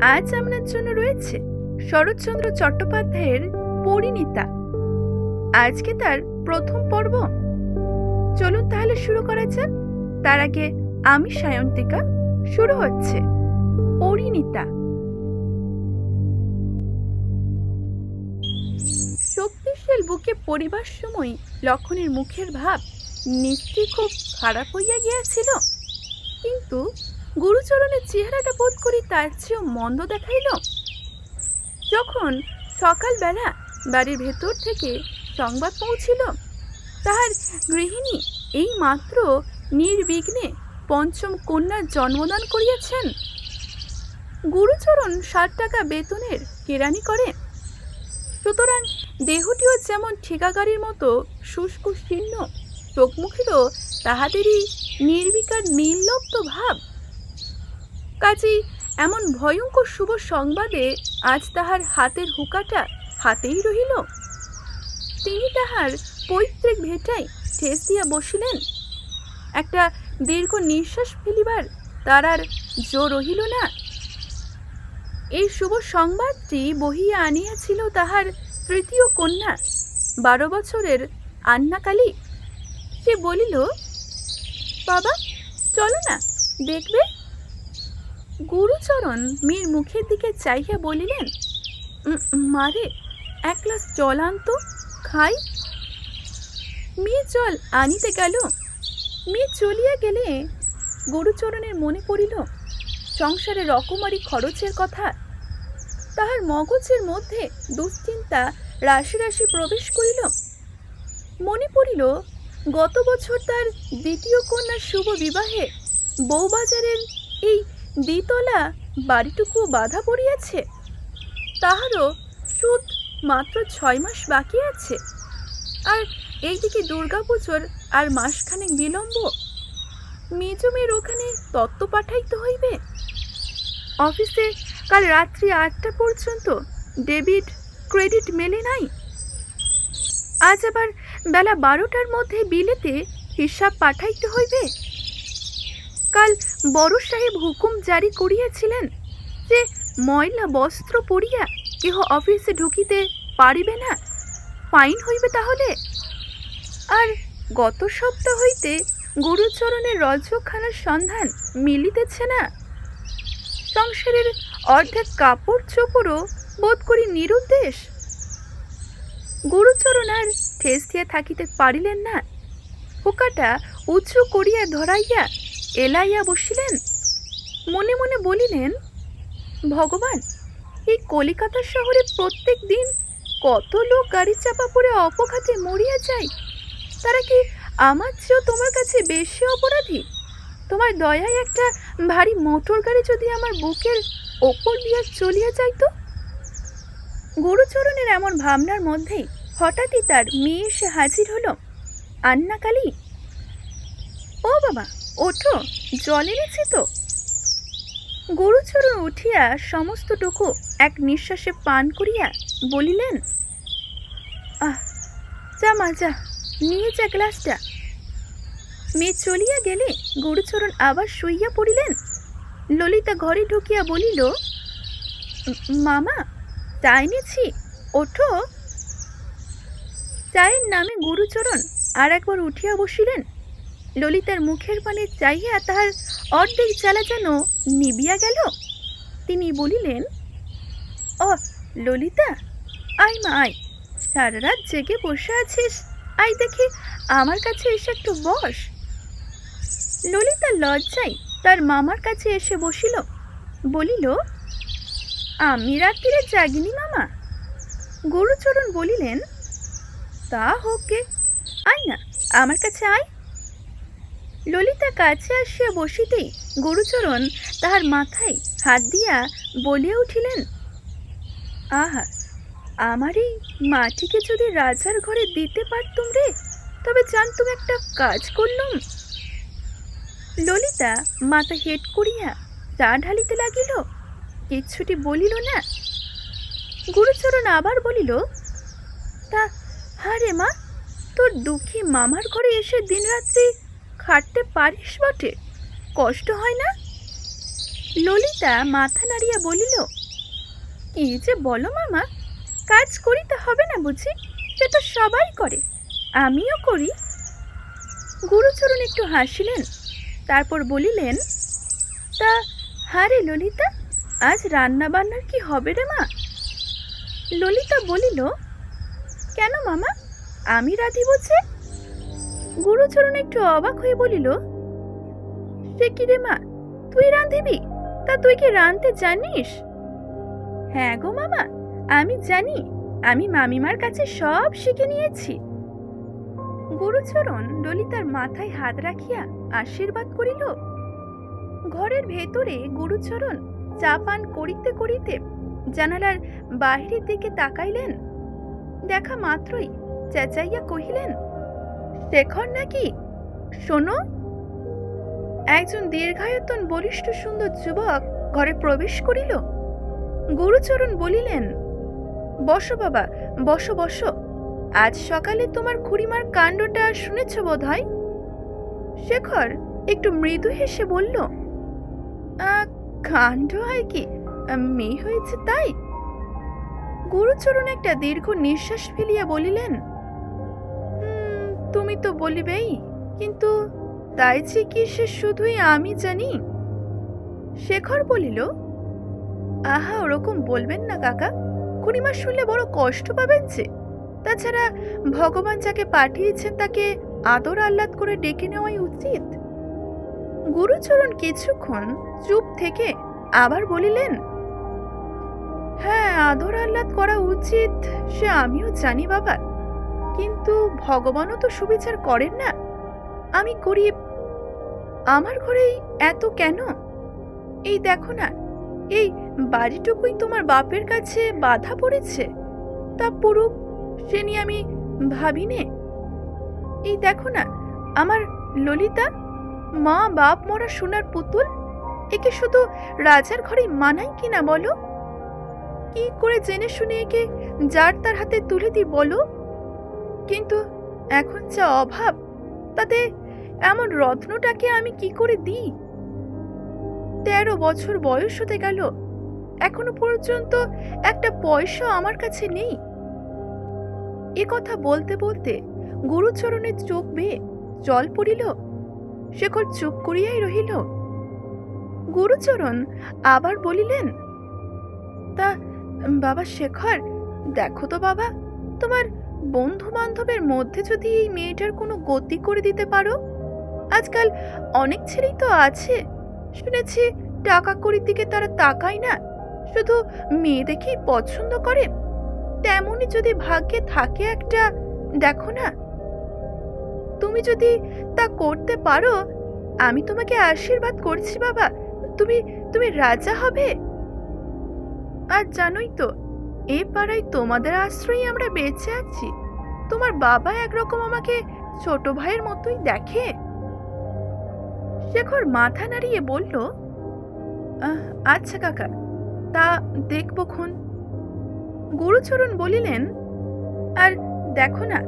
আজ আপনার জন্য রয়েছে শরৎচন্দ্র চট্টোপাধ্যায়ের পরিণীতা। আজকে তার প্রথম পর্ব। চলুন তাহলে শুরু করা যাক। তার আগে আমি সায়ন্তিকা, শুরু হচ্ছে পরিণীতা। শক্তিশীল বুকে পরিবার সময় লক্ষণের মুখের ভাব নিশ্চয়ই খুব খারাপ হইয়া গিয়াছিল। কিন্তু গুরুচরণের চেহারাটা বোধ করি তার চেয়েও মন্দ দেখাইল। যখন সকালবেলা বাড়ির ভেতর থেকে সংবাদ পৌঁছিল, তাহার গৃহিণী এই মাত্র নির্বিঘ্নে পঞ্চম কন্যার জন্মদান করিয়াছেন। গুরুচরণ ষাট টাকা বেতনের কেরানি করে। সুতরাং দেহটিও যেমন ঠিকাগারির মতো শুষ্ক শীর্ণ চোখমুখেরও তাহাদেরই নির্বিকার নির্লপ্ত ভাব কাজেই এমন ভয়ঙ্কর শুভ সংবাদে আজ তাহার হাতের হুকাটা হাতেই রহিল। তিনি তাহার পৈতৃক ভেটাই ঠেস দিয়া বসিলেন। একটা দীর্ঘ নিঃশ্বাস ফেলিবার তার আর জো রহিল না। এই শুভ সংবাদটি বহিয়া আনিয়াছিল তাহার তৃতীয় কন্যা, বারো বছরের আন্নাকালী। সে বলিল, বাবা, চলো না, দেখবে? গুরুচরণ মেয়ের মুখের দিকে চাইয়া বলিলেন "উম, মারে এক গ্লাস জল আনতো খাই। মেয়ে জল আনিতে গেল। মেয়ে চলিয়া গেলে গুরুচরণের মনে পড়িল সংসারে রকমারি খরচের কথা। তাহার মগজের মধ্যে দুশ্চিন্তা রাশি রাশি প্রবেশ করিল। মনে পড়িল গত বছর তার দ্বিতীয় কন্যার শুভ বিবাহে বউবাজারের এই দ্বিতলা বাড়িটুকু বাধা পড়িয়াছে। তাহারও সুদ মাত্র ছয় মাস বাকি আছে। আর এইদিকে দুর্গাপুজোর আর মাসখানেক বিলম্ব। মেজমের ওখানে তত্ত্ব পাঠাইতে হইবে। অফিসে কাল রাত্রি আটটা পর্যন্ত ডেবিট, ক্রেডিট মেলে নাই। আজ আবার বেলা বারোটার মধ্যে বিলেতে হিসাব পাঠাইতে হইবে। কাল বড় সাহেব হুকুম জারি করিয়াছিলেন যে ময়লা, বস্ত্র পরিয়া কেহ অফিসে ঢুকিতে পারিবে না। ফাইন হইবে তাহলে? আর গত সপ্তাহ হইতে গুরুচরণের রজখানার সন্ধান মিলিতেছে না। সংসারের অর্ধেক কাপড় চোপড়ও বোধ করি নিরুদ্দেশ। গুরুচরণ আর ঠেস দিয়া থাকিতে পারিলেন না। পোকাটা উঁচু করিয়া ধরাইয়া এলাইয়া বসিলেন? মনে মনে বলিলেন, ভগবান, এই কলিকাতা শহরে প্রত্যেক দিন কত লোক গাড়ি চাপা পড়ে অপঘাতে মরিয়া যায়। তারা কি আমার চেয়েও তোমার কাছে বেশি অপরাধী? তোমার দয়ায় একটা ভারী মোটর গাড়ি যদি আমার বুকের ওপর দিয়ে চলিয়া যাইতো? গুরুচরণের এমন ভাবনার মধ্যেই হঠাৎই তার মেয়ে এসে হাজির হলো। আন্না কালী ও বাবা ওঠো, জল এনেছি তো। গুরুচরণ উঠিয়া সমস্তটুকু এক নিঃশ্বাসে পান করিয়া বলিলেন, আহ, যা মা, যা, নিয়ে যা গ্লাসটা। মেয়ে চলিয়া গেলে গরুচরণ আবার শুইয়া পড়িলেন। ললিতা ঘরে ঢুকিয়া বলিল, মামা চা এনেছি, ওঠো। চায়ের নামে গুরুচরণ আর একবার উঠিয়া বসিলেন। ললিতার মুখের পানে চাইয়া তাহার অর্ধেক জ্বালা যেন নিবিয়া গেল। তিনি বলিলেন ও ললিতা, আয় মা, আয়। সারা রাত জেগে বসে আছিস। আয় দেখি, আমার কাছে এসে একটু বস। ললিতা লজ্জায় তার মামার কাছে এসে বসিল। বলিল, আমি রাত্রিরে জাগিনি মামা। গুরুচরণ বলিলেন, তা হোক গে, আয় না, আমার কাছে আয়। ললিতা কাছে আসিয়া বসিতেই গুরুচরণ তাহার মাথায় হাত দিয়া বলিয়া উঠিলেন, আহা, আমার এই মাটিকে যদি রাজার ঘরে দিতে পারতুম রে, তবে জানতুম একটা কাজ করলুম। ললিতা মাথা হেট করিয়া চা ঢালিতে লাগিল, কিচ্ছুটি বলিল না। গুরুচরণ আবার বলিল, তা, হারে মা, তোর দুঃখী মামার ঘরে এসে দিনরাত্রি খাটতে পারিস বটে? কষ্ট হয় না? ললিতা মাথা নাড়িয়া বলিল, কি যে বলো মামা, কাজ করিতে হবে না বুঝি? সে তো সবাই করে, আমিও করি। গুরুচরণ একটু হাসিলেন, তারপর বলিলেন, তা হারে ললিতা, আজ রান্না বান্নার কি হবে রে মা? ললিতা বলিল, কেন মামা, আমি রাধি যে? গুরুচরণ একটু অবাক হয়ে বলিল, সে কি রে মা? তুই রাঁধিবি? তা তুই কি রাঁধতে জানিস? হ্যাঁ গো মামা, আমি জানি। আমি মামিমার কাছে সব শিখে নিয়েছি। গুরুচরণ ললিতার মাথায় হাত রাখিয়া আশীর্বাদ করিল। ঘরের ভেতরে গুরুচরণ চা পান করিতে করিতে জানালার বাহিরের দিকে তাকাইলেন। দেখা মাত্রই চেঁচাইয়া কহিলেন শেখর নাকি? শোনো। একজন দীর্ঘায়তন বলিষ্ঠ সুন্দর যুবক ঘরে প্রবেশ করিল। গুরুচরণ বলিলেন বসো বাবা বসো বসো। আজ সকালে তোমার খুড়িমার কাণ্ডটা শুনেছ বোধ হয় শেখর একটু মৃদু হেসে বলল কাণ্ড হয় কি? মেয়ে হয়েছে তাই? গুরুচরণ একটা দীর্ঘ নিঃশ্বাস ফেলিয়া বলিলেন "হুম, তুমি তো বলিবেই, কিন্তু তাই যে কি সে শুধুই আমি জানি? শেখর বলিল, আহা, ওরকম বলবেন না কাকা। খুড়িমা শুনলে বড় কষ্ট পাবেন যে। তাছাড়া ভগবান যাকে পাঠিয়েছেন তাকে আদর আহ্লাদ করে ডেকে নেওয়াই উচিত। গুরুচরণ কিছুক্ষণ চুপ থেকে আবার বলিলেন হ্যাঁ আদর আহ্লাদ করা উচিত সে আমিও জানি বাবা। কিন্তু ভগবানও তো সুবিচার করেন না। আমি গরিব। আমার ঘরেই এত কেন? এই দেখো না, এই বাড়িটুকুই তোমার বাপের কাছে বাধা পড়েছে। তা পড়ুক, সে নিয়ে আমি ভাবি নে এই দেখো না, আমার ললিতা, মা বাপ মরা সোনার পুতুল, একে শুধু রাজার ঘরে মানাই কিনা বলো? কি করে জেনে শুনে একে যার তার হাতে তুলে দিই বলো? কিন্তু এখন যা অভাব, তাতে এমন রত্নটাকে আমি কি করে দিই? তেরো বছর বয়স হতে গেল, এখনও পর্যন্ত একটা পয়সা আমার কাছে নেই। এ কথা বলতে বলতে গুরুচরণের চোখ বেয়ে জল পড়িল, শেখর চুপ করিয়াই রহিল। গুরুচরণ আবার বলিলেন, তা বাবা শেখর, দেখো তো বাবা, তোমার বন্ধু বান্ধবের মধ্যে যদি এই মেয়েটার কোনো গতি করে দিতে পারো? আজকাল অনেক ছেলেই তো আছে। শুনেছি টাকা কড়ির দিকে তারা তাকায় না। শুধু মেয়ে দেখেই পছন্দ করে। তেমনই যদি ভাগ্যে থাকে একটা, দেখো না। তুমি যদি তা করতে পারো, আমি তোমাকে আশীর্বাদ করছি বাবা। তুমি তুমি রাজা হবে। আর জানোই তো এ পাড়ায় তোমাদের আশ্রয়ে আমরা বেঁচে আছি। তোমার বাবা একরকম আমাকে ছোট ভাইয়ের মতোই দেখে। শেখর মাথা নাড়িয়ে বলল "আহ, আচ্ছা কাকা তা দেখব খন। গুরুচরণ বলিলেন আর দেখো না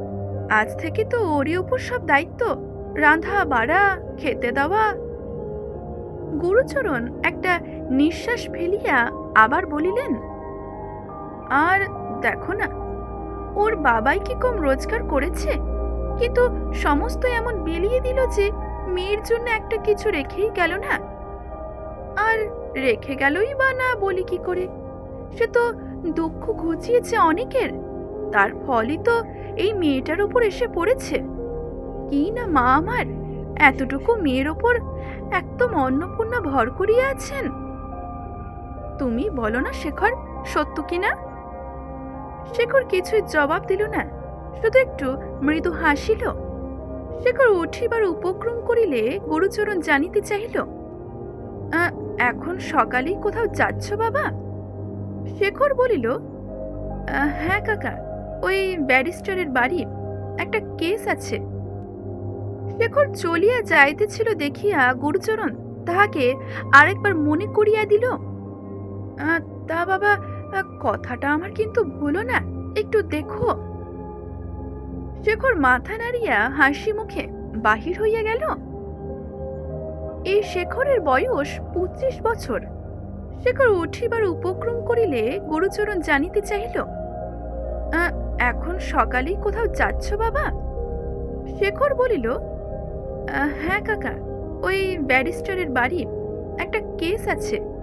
আজ থেকে তো ওরই উপর সব দায়িত্ব রাঁধা বাড়া খেতে দেওয়া। গুরুচরণ একটা নিঃশ্বাস ফেলিয়া আবার বলিলেন আর দেখো না, ওর বাবাই কি কম রোজগার করেছে? কিন্তু সমস্ত এমন বিলিয়ে দিল যে মেয়ের জন্য একটা কিছু রেখেই গেল না। আর রেখে গেলই বা না বলি কি করে? সে তো দুঃখ ঘুচিয়েছে অনেকের, তার ফলই তো এই মেয়েটার উপর এসে পড়েছে। কি না মা আমার, এতটুকু মেয়ের ওপর একদম অন্নপূর্ণা ভর করিয়া আছেন? তুমি বলো না শেখর, সত্য কি না? শেখর কিছুই জবাব দিল না শুধু একটু মৃদু হাসিল। শেখর উঠিবার উপক্রম করিলে গুরুচরণ জানিতে চাহিল "আ, এখন সকালেই কোথাও যাচ্ছ বাবা? শেখর বলিল হ্যাঁ কাকা ওই ব্যারিস্টারের বাড়ি একটা কেস আছে। শেখর চলিয়া যাইতেছিল দেখিয়া গুরুচরণ তাহাকে আরেকবার মনে করিয়া দিল "আহ, তা বাবা কথাটা আমার কিন্তু ভুলো না। একটু দেখো। শেখর মাথা নাড়িয়া হাসি মুখে বাহির হইয়া গেল। এই শেখরের বয়স পঁচিশ বছর। শেখর উঠিবার উপক্রম করিলে গুরুচরণ জানিতে চাহিল "আ, এখন সকালেই কোথাও যাচ্ছ বাবা? শেখর বলিল হ্যাঁ কাকা ওই ব্যারিস্টারের বাড়ি একটা কেস আছে।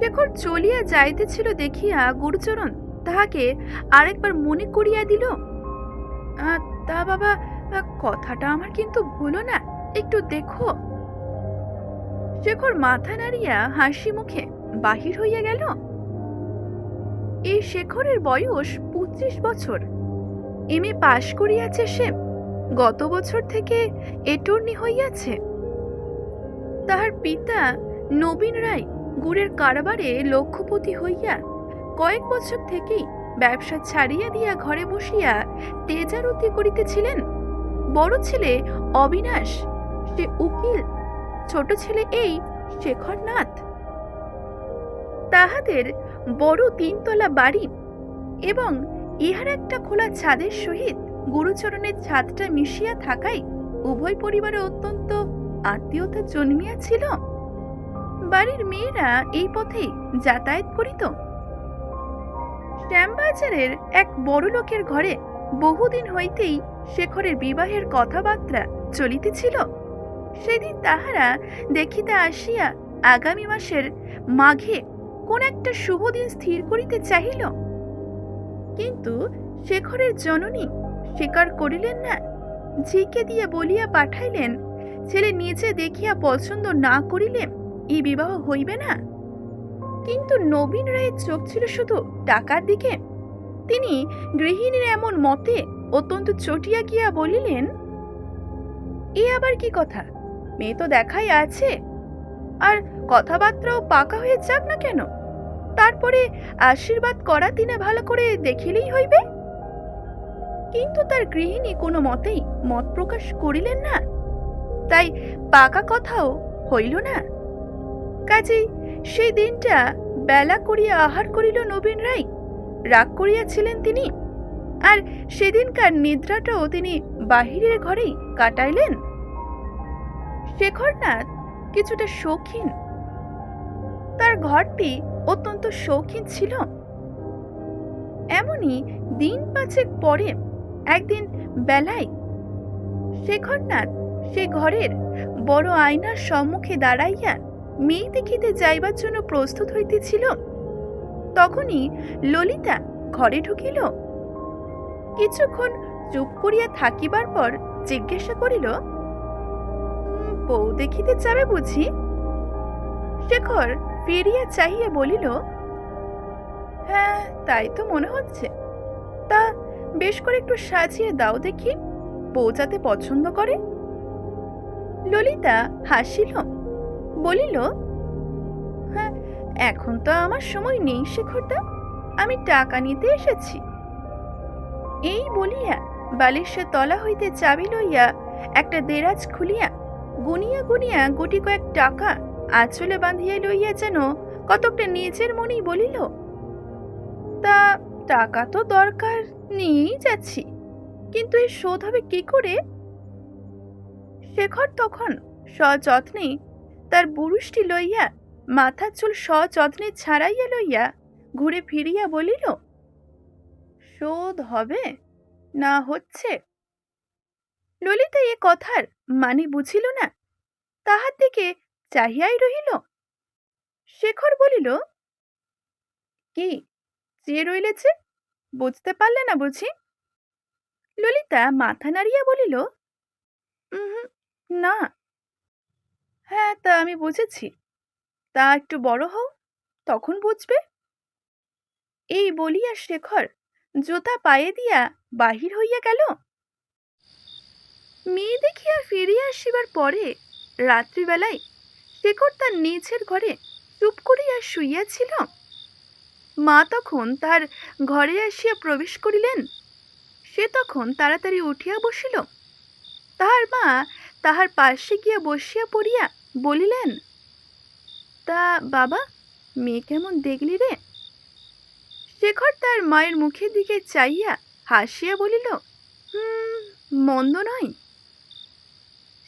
শেখর চলিয়া যাইতেছিল দেখিয়া গুরুচরণ তাহাকে আরেকবার মনে করিয়া দিল "আ, তা বাবা কথাটা আমার কিন্তু ভুলো না একটু দেখো। শেখর মাথা নাড়িয়া হাসি মুখে বাহির হইয়া গেল। এই শেখরের বয়স পঁচিশ বছর। এম এ পাশ করিয়াছে সে গত বছর থেকে এটর্নি হইয়াছে। তাহার পিতা নবীন রায় গুড়ের কারবারে লক্ষ্যপতি হইয়া কয়েক বছর থেকেই ব্যবসা ছাড়িয়া দিয়া ঘরে বসিয়া তেজারতি করিতেছিলেন। বড় ছেলে অবিনাশ, সে উকিল, ছোট ছেলে এই শেখরনাথ। তাহাদের বড় তিনতলা বাড়ি এবং ইহার একটা খোলা ছাদের সহিত গুরুচরণের ছাদটা মিশিয়া থাকায় উভয় পরিবারে অত্যন্ত আত্মীয়তা জন্মিয়াছিল। বাড়ির মেয়েরা এই পথেই যাতায়াত করিত শ্যামবাজারের এক বড় লোকের ঘরে বহুদিন হইতেই শেখরের বিবাহের কথাবার্তা চলিতেছিল। সেদিন তাহারা দেখিতে আসিয়া আগামী মাসের মাঘে কোন একটা শুভ দিন স্থির করিতে চাহিল। কিন্তু শেখরের জননী স্বীকার করিলেন না। ঝিকে দিয়ে বলিয়া পাঠাইলেন, ছেলে নিজে দেখিয়া পছন্দ না করিলে এই বিবাহ হইবে না। কিন্তু নবীন রায়ের চোখ ছিল শুধু টাকার দিকে। তিনি গৃহিণীর এমন মতে অত্যন্ত চটিয়া গিয়া বলিলেন, এ আবার কি কথা? মেয়ে তো দেখাই আছে। আর কথাবার্তাও পাকা হয়ে যাক না কেন? তারপরে আশীর্বাদ করা দিনে ভালো করে দেখিলেই হইবে? কিন্তু তার গৃহিণী কোনো মতেই মত প্রকাশ করিলেন না। তাই পাকা কথাও হইল না। কাজেই সেই দিনটা বেলা করিয়া আহার করিল নবীন রায়। রাগ করিয়াছিলেন তিনি। আর সেদিনকার নিদ্রাটাও তিনি বাহিরের ঘরেই কাটাইলেন। শেখরনাথ কিছুটা শৌখিন। তার ঘরটি অত্যন্ত শৌখিন ছিল। এমনই দিন পাঁচেক পরে একদিন বেলায় শেখরনাথ সে ঘরের বড় আয়নার সম্মুখে দাঁড়াইয়া মেয়ে দেখিতে যাইবার জন্য প্রস্তুত হইতেছিল। তখনই ললিতা ঘরে ঢুকিল। কিছুক্ষণ চুপ করিয়া থাকিবার পর জিজ্ঞাসা করিল "উম, বউ দেখিতে যাবে বুঝি? শেখর ফিরিয়া চাহিয়া বলিল হ্যাঁ তাই তো মনে হচ্ছে। তা বেশ করে একটু সাজিয়ে দাও দেখি বউ যাতে পছন্দ করে? ললিতা হাসিল বলিল হ্যাঁ এখন তো আমার সময় নেই শেখরদা। আমি টাকা নিতে এসেছি। এই বলিয়া বালিশের তলা হইতে চাবি লইয়া একটা দেরাজ খুলিয়া গুনিয়া গুনিয়া গুটি কয়েক টাকা আঁচলে বাঁধিয়া লইয়া যেন কতকটা নিজের মনেই বলিল, তা টাকা তো দরকার, নিয়েই যাচ্ছি। কিন্তু এই শোধ হবে কি করে? শেখর তখন সযত্নে তার বুরুষটি লইয়া মাথার চুল সযত্নে ছাড়াইয়া লইয়া ঘুরে ফিরিয়া বলিল শোধ হবে না হচ্ছে? ললিতা এ কথার মানে বুঝিল না তাহার দিকে চাহিয়াই রহিল। শেখর বলিল কি চেয়ে রইলেছে বুঝতে পারলে না বুঝি? ললিতা মাথা নাড়িয়া বলিল "উহুম, না হ্যাঁ তা আমি বুঝেছি। তা একটু বড় হও, তখন বুঝবে। এই বলিয়া শেখর জোতা পায়ে দিয়া বাহির হইয়া গেল। মেয়ে দেখিয়া ফিরিয়া আসিবার পরে রাত্রিবেলায় শেখর তার নিজের ঘরে চুপ করিয়া শুইয়াছিল। মা তখন তার ঘরে আসিয়া প্রবেশ করিলেন। সে তখন তাড়াতাড়ি উঠিয়া বসিল। তাহার মা তাহার পাশে গিয়া বসিয়া পড়িয়া বলিলেন, তা বাবা, মেয়ে কেমন দেখলি রে? শেখর তার মায়ের মুখের দিকে চাইয়া হাসিয়া বলিল, হুম, মন্দ নয়।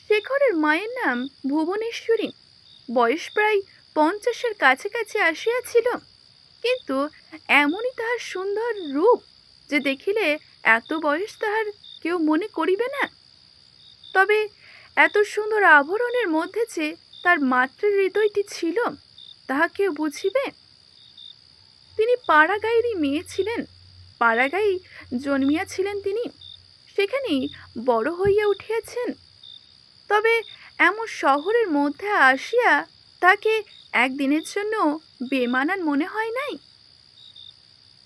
শেখরের মায়ের নাম ভুবনেশ্বরী। বয়স প্রায় পঞ্চাশের কাছাকাছি আসিয়াছিল, কিন্তু এমনই তাহার সুন্দর রূপ যে দেখিলে এত বয়স তাহার কেউ মনে করিবে না। তবে এত সুন্দর আভরণের মধ্যে যে তার মাতৃ হৃদয়টি ছিল, তাহা কেউ বুঝিবে? তিনি পাড়াগাঁয়েরই মেয়ে ছিলেন পাড়াগাঁই জন্মিয়াছিলেন তিনি। সেখানেই বড় হইয়া উঠিয়াছেন। তবে এমন শহরের মধ্যে আসিয়া তাকে একদিনের জন্য বেমানান মনে হয় নাই?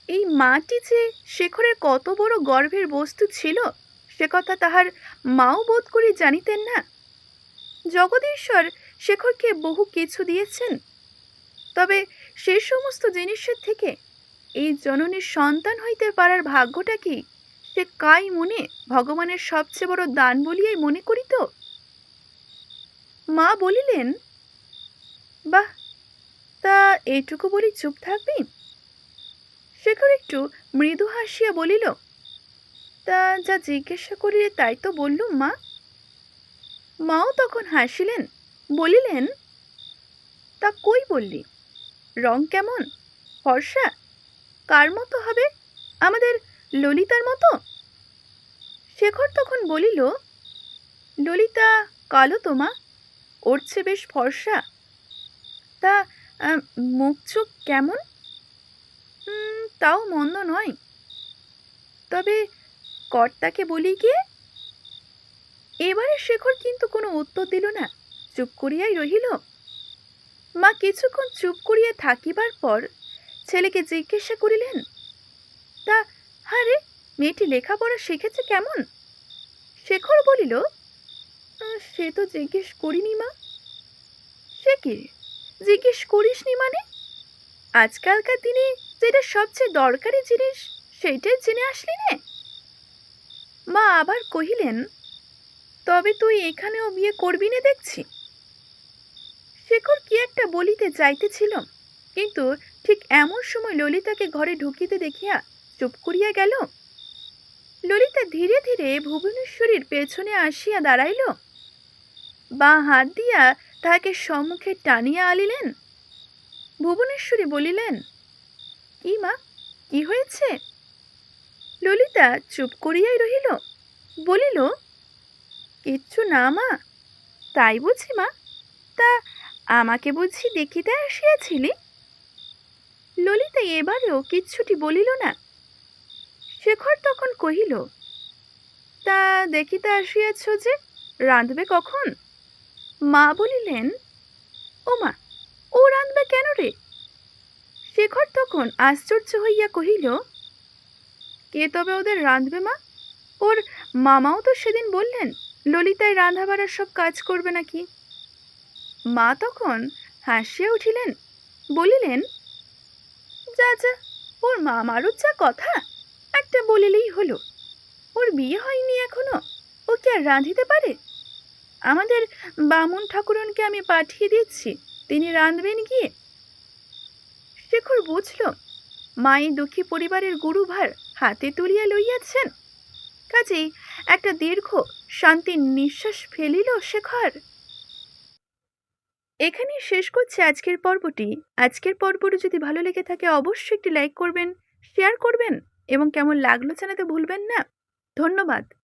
এই মাটি যে শেখরের কত বড় গর্ভের বস্তু ছিল, সে কথা তাহার মাও বোধ করি জানিতেন না। জগদীশ্বর শেখরকে বহু কিছু দিয়েছেন। তবে সে সমস্ত জিনিসের থেকে এই জননীর সন্তান হইতে পারার ভাগ্যটা কি সে কাই মনে ভগবানের সবচেয়ে বড় দান বলিয়াই মনে করিত? মা বলিলেন, বাহ, তা এটুকু বলি চুপ থাকবি? শেখর একটু মৃদু হাসিয়া বলিল তা যা জিজ্ঞাসা করিলে তাই তো বললুম, মা। মাও তখন হাসিলেন, বলিলেন, তা কই বললি? রং কেমন? ফর্সা? কার মতো হবে? আমাদের ললিতার মতো? শেখর তখন বলিল, ললিতা কালো তো, মা। ওর চেয়ে বেশ ফর্সা। তা মুখ চোখ কেমন? তাও মন্দ নয়। তবে কর্তাকে বলি গিয়ে? এবারে শেখর কিন্তু কোনো উত্তর দিল না, চুপ করিয়াই রহিল। মা কিছুক্ষণ চুপ করিয়া থাকিবার পর ছেলেকে জিজ্ঞাসা করিলেন, তা, হারে, মেয়েটি লেখাপড়া শিখেছে কেমন? শেখর বলিল সে তো জিজ্ঞেস করিনি মা। সে কি? জিজ্ঞেস করিসনি মানে? আজকালকার দিনে যেটা সবচেয়ে দরকারি জিনিস, সেইটাই জেনে আসলি নে? মা আবার কহিলেন, তবে তুই এখানেও বিয়ে করবি না দেখছি। শেখর কি একটা বলিতে যাইতেছিল কিন্তু ঠিক এমন সময় ললিতাকে ঘরে ঢুকিতে দেখিয়া চুপ করিয়া গেল। ললিতা ধীরে ধীরে ভুবনেশ্বরীর পেছনে আসিয়া দাঁড়াইল। বা হাত দিয়া তাহাকে সম্মুখে টানিয়া আলিলেন ভুবনেশ্বরী বলিলেন, কি মা, কি হয়েছে? ললিতা চুপ করিয়াই রহিল। বলিল, কিচ্ছু না মা, তাই বুঝি মা। তা আমাকে বুঝি দেখিতে আসিয়াছিলি? ললিতা এবারেও কিচ্ছুটি বলিল না। শেখর তখন কহিল, তা দেখিতে আসিয়াছ যে, রাঁধবে কখন? মা বলিলেন, ও মা, ও রাঁধবে কেন রে? শেখর তখন আশ্চর্য হইয়া কহিল কে তবে ওদের রাঁধবে মা? ওর মামাও তো সেদিন বললেন, ললিতায় রাঁধা বাড়ার সব কাজ করবে নাকি? মা তখন হাসিয়া উঠিলেন, বলিলেন, যা যা, ওর মামারও যা কথা, একটা বলিলেই হলো। ওর বিয়ে হয়নি এখনও, ও কি আর রাঁধিতে পারে? আমাদের বামুন ঠাকুরনকে আমি পাঠিয়ে দিচ্ছি, তিনি রাঁধবেন গিয়ে? শেখর বুঝল মাই দুঃখী পরিবারের গুরুভার হাতে তুলিয়া লইয়াছেন। কাজেই একটা দীর্ঘ শান্তির নিঃশ্বাস ফেলিল শেখর এখানে শেষ করছে আজকের পর্বটি। আজকের পর্বটি যদি ভালো লেগে থাকে, অবশ্যই একটি লাইক করবেন, শেয়ার করবেন এবং কেমন লাগল জানাতে ভুলবেন না। ধন্যবাদ।